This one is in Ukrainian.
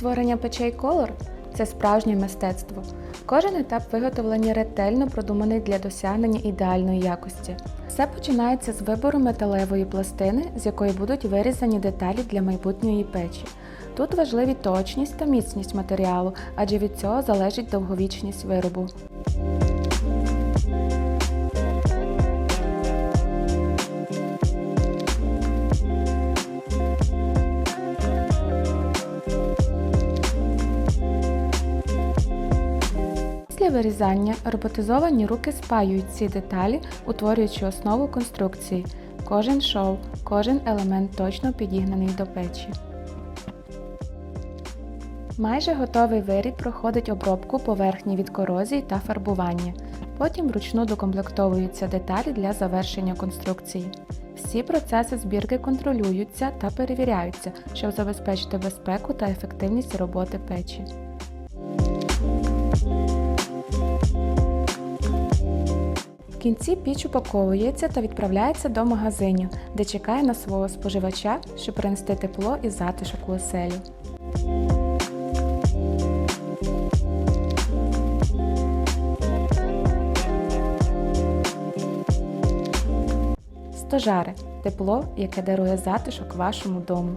Створення печей Color – це справжнє мистецтво. Кожен етап виготовлення ретельно продуманий для досягнення ідеальної якості. Все починається з вибору металевої пластини, з якої будуть вирізані деталі для майбутньої печі. Тут важливі точність та міцність матеріалу, адже від цього залежить довговічність виробу. Після вирізання роботизовані руки спаюють ці деталі, утворюючи основу конструкції. Кожен шов, кожен елемент точно підігнаний до печі. Майже готовий виріб проходить обробку поверхні від корозії та фарбування. Потім вручну докомплектовуються деталі для завершення конструкції. Всі процеси збірки контролюються та перевіряються, щоб забезпечити безпеку та ефективність роботи печі. В кінці піч упаковується та відправляється до магазинів, де чекає на свого споживача, щоб принести тепло і затишок у оселю. Стожари тепло, яке дарує затишок вашому дому.